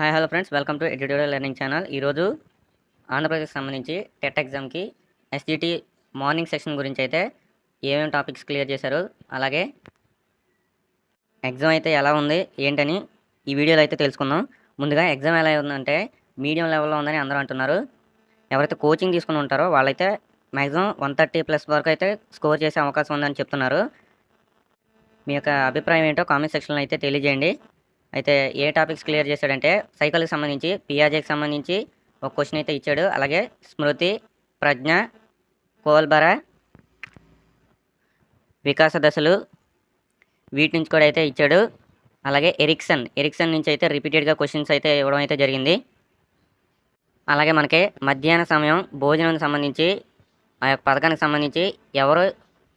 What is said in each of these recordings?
Hi hello friends welcome to edutorial learning channel ఈరోజు ఆంధ్రప్రదేశ్ సంబంధించి TET ఎగ్జామ్కి ఎస్జిటి మార్నింగ్ సెక్షన్ గురించి అయితే ఏమేమి టాపిక్స్ క్లియర్ చేశారు అలాగే ఎగ్జామ్ అయితే ఎలా ఉంది ఏంటని ఈ వీడియోలో అయితే తెలుసుకుందాం. ముందుగా ఎగ్జామ్ ఎలా ఉందంటే మీడియం లెవెల్లో ఉందని అందరూ అంటున్నారు. ఎవరైతే కోచింగ్ తీసుకుని ఉంటారో వాళ్ళైతే మ్యాక్సిమం వన్ థర్టీ ప్లస్ వరకు అయితే స్కోర్ చేసే అవకాశం ఉందని చెప్తున్నారు. మీ యొక్క అభిప్రాయం ఏంటో కామెంట్ సెక్షన్లో అయితే తెలియజేయండి. అయితే ఏ టాపిక్స్ క్లియర్ చేశాడంటే సైకిల్కి సంబంధించి పియాజేకి సంబంధించి ఒక క్వశ్చన్ అయితే ఇచ్చాడు. అలాగే స్మృతి ప్రజ్ఞ కోల్బర వికాస దశలు వీటి నుంచి కూడా అయితే ఇచ్చాడు. అలాగే ఎరిక్సన్ ఎరిక్సన్ నుంచి అయితే రిపీటెడ్గా క్వశ్చన్స్ అయితే ఇవ్వడం అయితే జరిగింది. అలాగే మనకి మధ్యాహ్న సమయం భోజనానికి సంబంధించి ఆ యొక్క పథకానికి సంబంధించి ఎవరు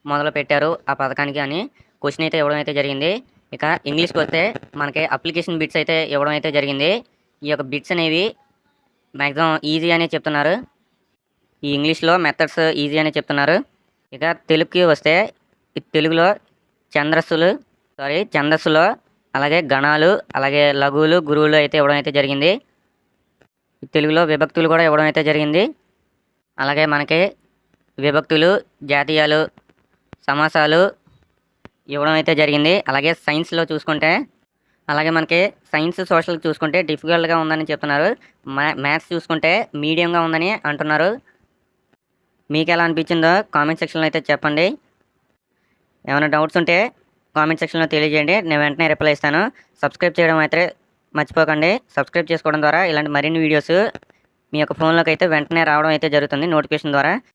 మొదలు పెట్టారు ఆ పథకానికి అని క్వశ్చన్ అయితే ఇవ్వడం అయితే జరిగింది. ఇక ఇంగ్లీష్కి వస్తే మనకి అప్లికేషన్ బిట్స్ అయితే ఇవ్వడం అయితే జరిగింది. ఈ యొక్క బిట్స్ అనేవి మ్యాక్సిమం ఈజీ అనే చెప్తున్నారు. ఈ ఇంగ్లీష్లో మెథడ్స్ ఈజీ అనే చెప్తున్నారు. ఇక తెలుగుకి వస్తే తెలుగులో చంద్రస్సులు సారీ చంద్రస్సులో అలాగే గణాలు అలాగే లఘువులు గురువులు అయితే ఇవ్వడం అయితే జరిగింది. తెలుగులో విభక్తులు కూడా ఇవ్వడం అయితే జరిగింది. అలాగే మనకి విభక్తులు జాతీయాలు సమాసాలు ఇవ్వడం అయితే జరిగింది. అలాగే సైన్స్లో చూసుకుంటే అలాగే మనకి సైన్స్ సోషల్ చూసుకుంటే డిఫికల్ట్గా ఉందని చెప్తున్నారు. మ్యాథ్స్ చూసుకుంటే మీడియంగా ఉందని అంటున్నారు. మీకు ఎలా అనిపించిందో కామెంట్ సెక్షన్లో అయితే చెప్పండి. ఏమైనా డౌట్స్ ఉంటే కామెంట్ సెక్షన్లో తెలియజేయండి. నేను వెంటనే రిప్లై ఇస్తాను. సబ్స్క్రైబ్ చేయడం అయితే మర్చిపోకండి. సబ్స్క్రైబ్ చేసుకోవడం ద్వారా ఇలాంటి మరిన్ని వీడియోస్ మీ యొక్క ఫోన్లోకి అయితే వెంటనే రావడం అయితే జరుగుతుంది నోటిఫికేషన్ ద్వారా.